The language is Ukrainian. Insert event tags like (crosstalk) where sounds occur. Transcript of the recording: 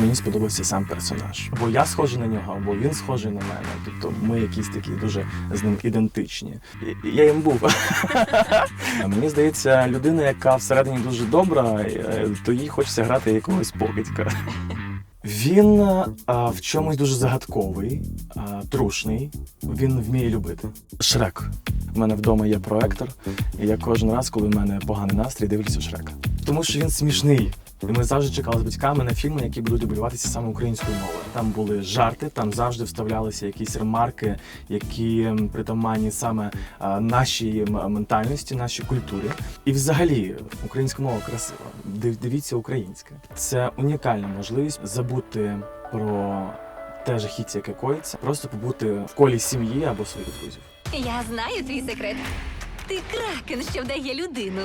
Мені сподобався сам персонаж. Бо я схожий на нього, або він схожий на мене. Тобто ми якісь такі дуже з ним ідентичні. Я їм був. (laughs) Мені здається, людина, яка всередині дуже добра, е, то їй хочеться грати якогось покидька. Він е, а, в чомусь дуже загадковий, а, трушний. Він вміє любити. Шрек. У мене вдома є проектор, і я кожен раз, коли в мене поганий настрій, дивлюся Шрека. Тому що він смішний. Ми завжди чекали з батьками на фільми, які будуть дублюватися саме українською мовою. Там були жарти, там завжди вставлялися якісь ремарки, які притаманні саме нашій ментальності, нашій культурі. І взагалі українська мова красива. Дивіться українське. Це унікальна можливість забути про те жахіття, яке коїться, просто побути в колі сім'ї або своїх друзів. Я знаю твій секрет. Ти кракен, що вдає людину.